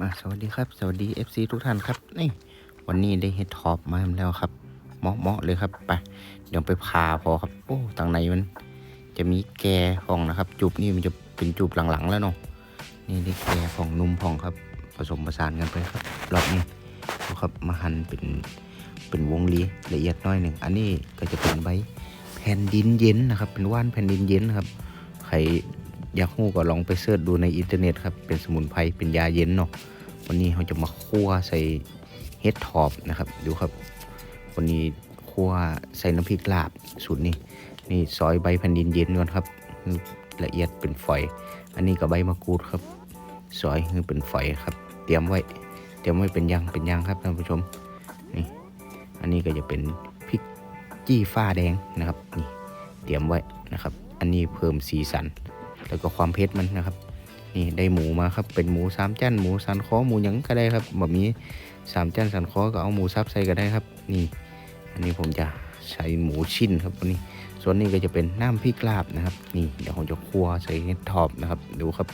มาสวัสดีครับ สวัสดี FC ทุกท่านครับนี่วันนี้ได้เฮดท็อปมาแล้วครับเหมาะเหมาะเลยครับไปเดี๋ยวไปพาพอครับโอ้ทางในมัน จะมีแกของนะครับจุบนี่มันจะเป็นจุบหลังๆแล้วเนาะนี่ได้แกของนุ่มพองครับ ผสมผสานกันไปครับรอบนี้ดูครับมาหั่นเป็นเป็นวงรีละเอียดน้อยหนึ่งอันนี้ก็จะเป็นใบแผ่นดินเย็นนะครับ เป็นว่านแผ่นดินเย็นนะครับใคร อยากฮู้ก็ลองไปเสิร์ชดูในอินเทอร์เน็ตครับ เป็นสมุนไพร เป็นยาเย็นเนาะ วันนี้เราจะมาคั่วใส่เฮ็ดทอบนะครับ ดูครับ วันนี้คั่วใส่น้ำพริกลาบสูตรนี้นี่ซอยใบแผ่นดินเย็นก่อนครับละเอียดเป็นฝอย อันนี้ก็ใบมะกรูดครับ ซอยคือเป็นฝอยครับ เตรียมไว้ เตรียมไว้เป็นยางเป็นยางครับท่านผู้ชม นี่ อันนี้ก็จะเป็นพริกจี้ฟ้าแดงนะครับ นี่ เตรียมไว้นะครับ อันนี้เพิ่มสีสัน แล้วก็ความเผ็ดมันนะครับ นี่ได้หมูมาครับเป็นหมูสามจันหมูสันคอหมูหยังก็ได้ครับแบบนี้สามจันสันคอก็เอาหมูซับใส่ก็ได้ครับ นี่อันนี้ผมจะใช้หมูชิ้นครับวันนี้ ส่วนนี้ก็จะเป็นน้ำพริกลาบนะครับ นี่เดี๋ยวผมจะคั่วใส่เห็อบนะครับดูครับ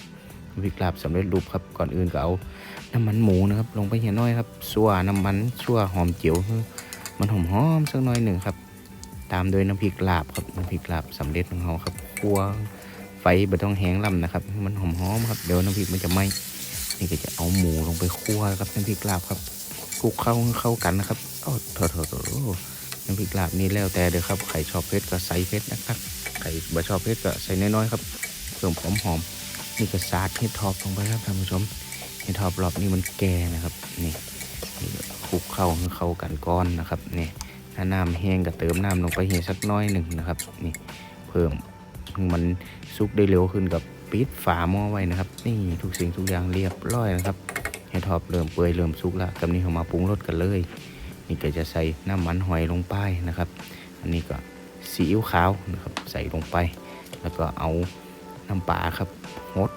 พริกลาบสำเร็จรูปครับก่อนอื่นก็เอาน้ำมันหมูนะครับ ลงไปเหี่ยน้อยครับสั่วน้ำมันสั่วหอมเจียวมันหอมๆสักหน้อยหนึ่งครับ ตามด้วยน้ำพริกลาบครับน้ำพริกลาบสำเร็จของเราครับคั่ว ไฟไม่ต้องแห้งลำนะครับให้มันหอมๆครับเดี๋ยวน้ำพริกมันจะไหมนี่ก็จะเอาหมูลงไปคั่วครับน้ำพริกลาบครับคลุกเข้าเข้ากันนะครับโอ้โถโถโถน้ำพริกลาบนี่แล้วแต่เด้อครับใครชอบเผ็ดก็ใส่เผ็ดนะครับใครไม่ชอบเผ็ดก็ใส่น้อยๆครับเพิ่มความหอมนี่ก็ซาดเห็ดทอบลงไปครับท่านผู้ชมเห็ดทอบรอบนี้มันแก่นะครับนี่คลุกเข้าให้เข้ากันก้อนนะครับนี่ถ้าน้ำแห้งก็เติมน้ำลงไปเห็สักน้อยหนึ่งนะครับนี่เพิ่ม มันซุกได้เร็วขึ้นกับปิดฝาหม้อไว้นะครับ นี่ทุกสิ่งทุกอย่างเรียบร้อยนะครับให้ทอปเริ่มเปื่อยเริ่มสุกแล้วกับนี้เรามาปรุงรสกันเลย นี่ก็จะใส่น้ำมันหอยลงไปนะครับ อันนี้ก็ซีอิ๊วขาวนะครับใส่ลงไป แล้วก็เอาน้ำปลาครับงด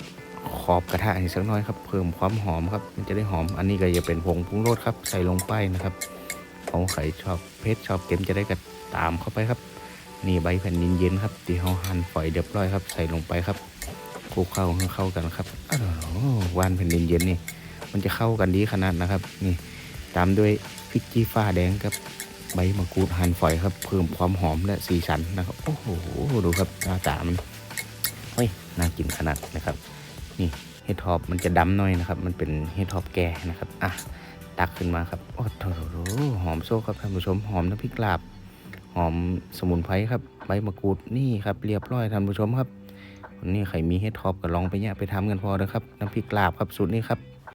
ขอบกระทะอีกสักน้อยครับเพิ่มความหอมครับมันจะได้หอม อันนี้ก็จะเป็นผงปรุงรสครับ ใส่ลงไปนะครับเอาใครชอบเผ็ดชอบเค็มจะได้กระตามเข้าไปครับ นี่ใบแผ่นดินเย็นครับที่เขาหั่นฝอยเรียบร้อยครับ ใส่ลงไปครับคลุกเข้าให้เข้ากันครับอววานแผ่นดินเย็นนี่ มันจะเข้ากันดีขนาดนะครับ นี่ ตามด้วยพริกจี้ฟ้าแดงครับใบมะกรูดหั่นฝอยครับ เพิ่มความหอมและสีสันนะครับ โอ้โหดูครับหน้าตามันเฮ้ยน่ากินขนาดนะครับ นี่เห็ดทอบมันจะดำหน่อยนะครับ มันเป็นเห็ดทอบแก่นะครับอะตักขึ้นมาครับโอ้โหหอมโซ่ครับท่านผู้ชมหอมน้ำพริกลาบ หอมสมุนไพรครับใบมะกรูดนี่ครับเรียบร้อยท่านผู้ชมครับนี่ใครมีเฮ็ดท็อปก็ลองไปเนี่ยไปทำกันพอเลยครับน้ำพริกลาบครับสูตรนี้ครับ